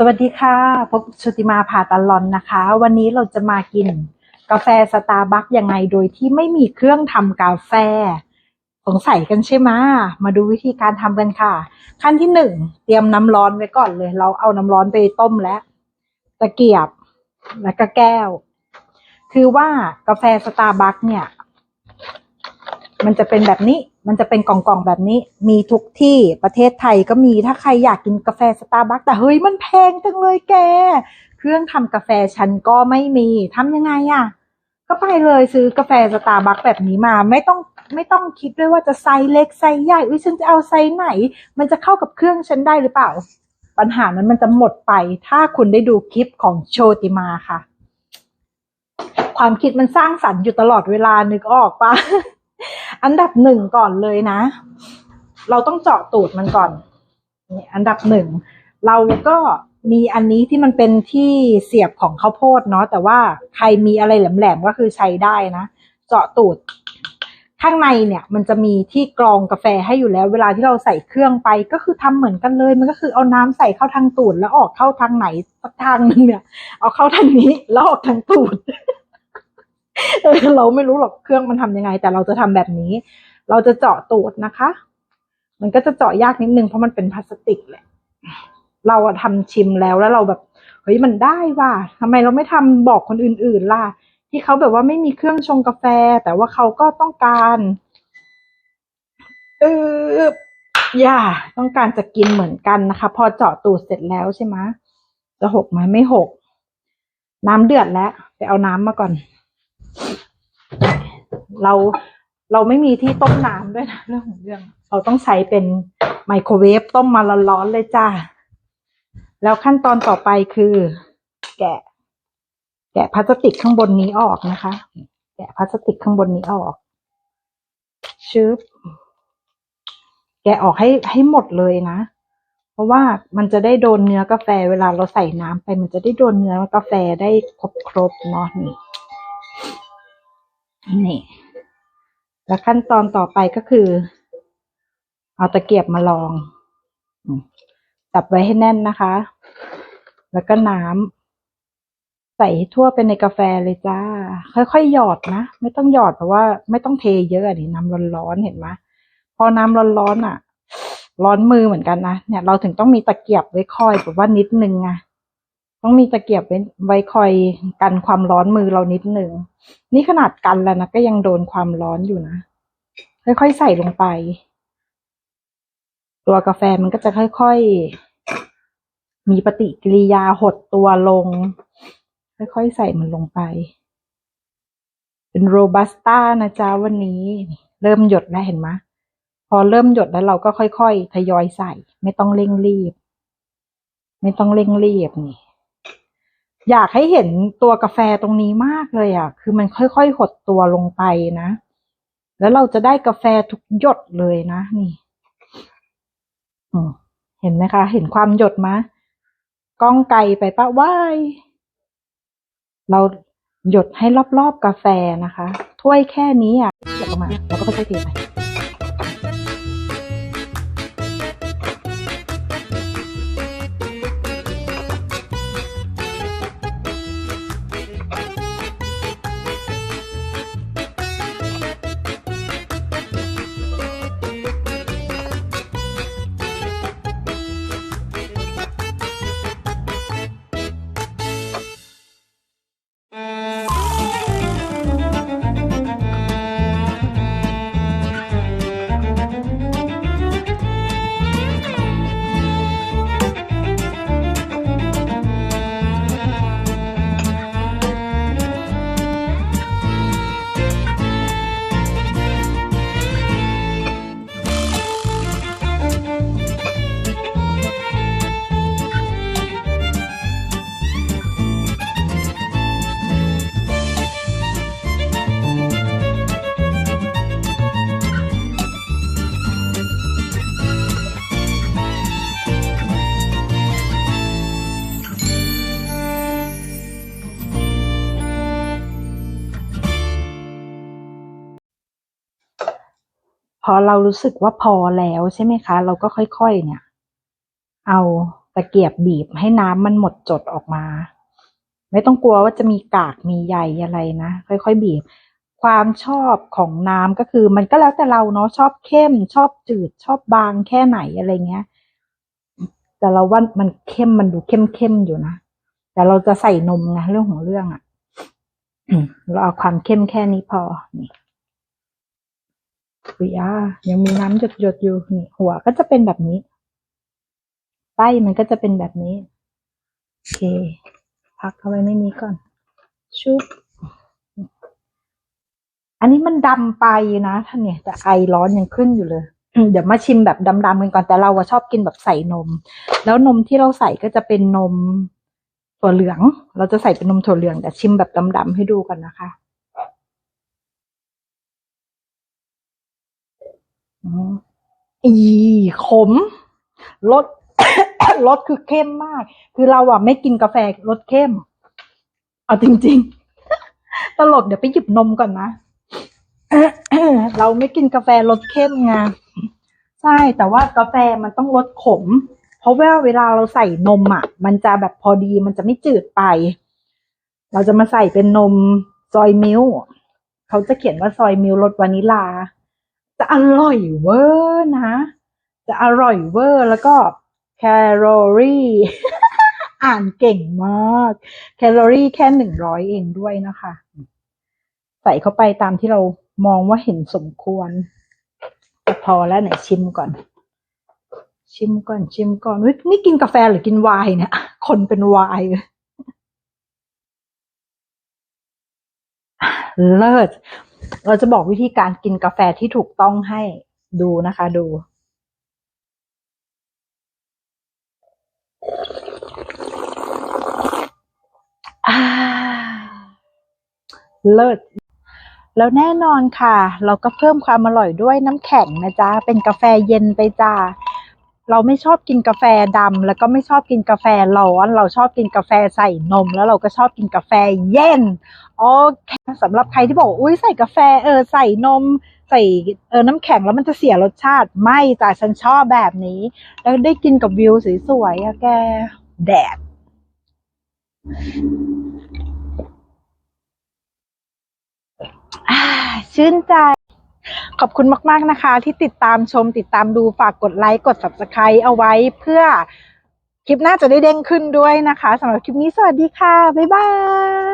สวัสดีค่ะ พบชุติมาพาตาลอนนะคะ วันนี้เราจะมากิน กาแฟสตาร์บัคยังไงโดยที่ไม่มีเครื่องทำกาแฟ สงสัยกันใช่ไหมมาดูวิธีการทำกันค่ะ ขั้นที่หนึ่งเตรียมน้ำร้อนไว้ก่อนเลย เราเอาน้ำร้อนไปต้มแล้วตะเกียบแล้วก็แก้ว คือว่ากาแฟสตาร์บัคเนี่ย มันจะเป็นแบบนี้มันจะเป็นกล่องๆแบบนี้ มีทุกที่ประเทศไทยก็มีถ้าใครอยากกินกาแฟสตาร์บัคแต่เฮ้ยมันแพงจังเลยแก เครื่องทำกาแฟฉันก็ไม่มีทำยังไงอะ่ะ ก็ไปเลยซื้อกาแฟสตาร์บัคแบบนี้มาไม่ต้องไม่ต้องคิดด้วยว่าจะไซส์เล็กไซส์ใหญ่อุ้ยฉันจะเอาไซส์ไหน มันจะเข้ากับเครื่องฉันได้หรือเปล่า ปัญหานั้นมันจะหมดไป ถ้าคุณได้ดูคลิปของโชติมาค่ะ ความคิดมันสร้างสรรค์อยู่ตลอดเวลานึกออกปะ อันดับหนึ่งก่อนเลยนะ เราต้องเจาะตูดมันก่อนนี่อันดับหนึ่งเราก็มีอันนี้ที่มันเป็นที่เสียบของข้าวโพดเนาะแต่ว่าใครมีอะไรแหลมๆก็คือใช้ได้นะ เจาะตูด ข้างในเนี่ย มันจะมีที่กรองกาแฟให้อยู่แล้ว เวลาที่เราใส่เครื่องไปก็คือทำเหมือนกันเลย มันก็คือเอาน้ำใส่เข้าทางตูดแล้วออกเข้าทางไหนสักทางนึงเนี่ย เอาเข้าทางนี้แล้วออกทางตูด เราไม่รู้หรอกเครื่องมันทำยังไง แต่เราจะทำแบบนี้ เราจะเจาะตูดนะคะ มันก็จะเจาะยากนิดนึงเพราะมันเป็นพลาสติกแหละ เราอะทำชิมแล้วแล้วเราแบบเฮ้ยมันได้ว่ะทำไมเราไม่ทำบอกคนอื่น ๆ ล่ะ ที่เขาแบบว่าไม่มีเครื่องชงกาแฟ แต่ว่าเขาก็ต้องการเออย่าต้องการจะกินเหมือนกันนะคะ พอเจาะตูดเสร็จแล้วใช่ไหมจะหกไหมไม่หก น้ำเดือดแล้ว ไปเอาน้ำมาก่อน เราเราไม่มีที่ต้มน้ำด้วยนะเรื่องของเรื่อง เราต้องใช้เป็นไมโครเวฟต้มมาร้อนๆเลยจ้าแล้วขั้นตอนต่อไปคือ แกะ แกะพลาสติกข้างบนนี้ออกนะคะ แกะพลาสติกข้างบนนี้ออกชึบแกะออกให้ให้หมดเลยนะ เพราะว่ามันจะได้โดนเนื้อกาแฟเวลาเราใส่น้ำไป มันจะได้โดนเนื้อกาแฟได้ครบครบเนาะนี่ นี่ แล้วขั้นตอนต่อไปก็คือ เอาตะเกียบมาลองอืมจับไว้ให้แน่นนะคะ แล้วก็น้ำใส่ทั่วไปในกาแฟเลยจ้า ค่อยๆหยอดนะ ไม่ต้องหยอดเพราะว่าไม่ต้องเทเยอะอะนี่น้ำร้อนๆเห็นไหมพอน้ำร้อนๆอะ ร้อนมือเหมือนกันนะเนี่ย เราถึงต้องมีตะเกียบไว้คอยแบบว่านิดนึงอะ ต้องมีตะเกียบไว้ไว้คอยกันความร้อนมือเรานิดหนึ่ง นี่ขนาดกันแล้วนะก็ยังโดนความร้อนอยู่นะ ค่อยๆใส่ลงไป ตัวกาแฟมันก็จะค่อยๆ มีปฏิกิริยาหดตัวลง ค่อยๆ ใส่มันลงไป เป็นโรบัสต้านะจ๊ะวันนี้ เริ่มหยดแล้วเห็นไหมพอเริ่มหยดแล้วเราก็ค่อยๆ ทยอยใส่ ไม่ต้องเร่งรีบ ไม่ต้องเร่งรีบนี่ อยากให้เห็นตัวกาแฟตรงนี้มากเลยอะ คือมันค่อยๆหดตัวลงไปนะ แล้วเราจะได้กาแฟทุกหยดเลยนะนี่เห็นไหมคะ เห็นความหยดไหมกล้องไกลไปปะว่ายเราหยดให้รอบๆกาแฟนะคะ ถ้วยแค่นี้อะหยดออกมา แล้วก็ค่อยๆเทไป อเรารู้สึกว่าพอแล้วใช่ไหมคะ เราก็ค่อยๆ เนี่ย เอาตะเกียบบีบให้น้ำมันหมดจดออกมา ไม่ต้องกลัวว่าจะมีกากมีใยอะไรนะ ค่อยๆ บีบ ความชอบของน้ำก็คือ มันก็แล้วแต่เราเนาะชอบเข้ม ชอบจืดชอบบางแค่ไหนอะไรเงี้ย แต่เราว่ามันเข้มมันดูเข้มเข้มๆอยู่นะแต่เราจะใส่นมไงเรื่องของเรื่องอะ่ะเราเอาความเข้มแค่นี้พอนี่ อุยอ่ายังมีน้ำหยดหยดๆอยู่นี่หัวก็จะเป็นแบบนี้ไส้มันก็จะเป็นแบบนี้ โอเค พักเข้าไว้ในนี้ก่อน ชุบอันนี้มันดำไปนะท่านเนี่ยแต่ไอร้อนยังขึ้นอยู่เลย เดี๋ยวมาชิมแบบดำๆกันก่อนแต่เราชอบกินแบบใส่นม แล้วนมที่เราใส่ก็จะเป็นนมถั่วเหลือง เราจะใส่เป็นนมถั่วเหลืองแต่ชิมแบบดำๆให้ดูกันนะคะ อีขมรสรสคือเข้มมาก คือเราอะไม่กินกาแฟรสเข้ม เอาจริง ๆ ตลกเดี๋ยวไปหยิบนมก่อนนะเราไม่กินกาแฟรสเข้มไงใช่แต่ว่ากาแฟมันต้องรสขม เพราะว่าเวลาเราใส่นมอะ มันจะแบบพอดีมันจะไม่จืดไป เราจะมาใส่เป็นนมซอยมิลเขาจะเขียนว่าซอยมิลรสวานิลา จะอร่อยเวอร์นะ จะอร่อยเวอร์แล้วก็แคลอรี่อ่านเก่งมาก แคลอรี่แค่หนึ่งร้อยเองด้วยนะคะ ใส่เข้าไปตามที่เรามองว่าเห็นสมควรแต่พอแล้วไหนชิมก่อน ชิมก่อนชิมก่อนเฮ้ยนี่กินกาแฟหรือกินไวน์เนี่ย คนเป็นไวน์เลยเลิศ เราจะบอกวิธีการกินกาแฟที่ถูกต้องให้ดูนะคะ ดู เลิศ แล้วแน่นอนค่ะ เราก็เพิ่มความอร่อยด้วยน้ำแข็งนะจ๊ะ เป็นกาแฟเย็นไปจ้า เราไม่ชอบกินกาแฟดำแล้วก็ไม่ชอบกินกาแฟร้อน เราชอบกินกาแฟใส่นม แล้วเราก็ชอบกินกาแฟเย็นโอเคสำหรับใครที่บอกอุ้ยใส่กาแฟเออใส่นม ใส่เออน้ำแข็งแล้วมันจะเสียรสชาติไม่จ้ะฉันชอบแบบนี้ แล้วได้กินกับวิวสวยๆอะแกแดดชื่นใจ ขอบคุณมาก ๆ นะคะ ที่ติดตามชมติดตามดูฝากกดไลค์กด subscribe เอาไว้เพื่อคลิปหน้าจะได้เด้งขึ้นด้วยนะคะสำหรับคลิปนี้สวัสดีค่ะ บ๊ายบาย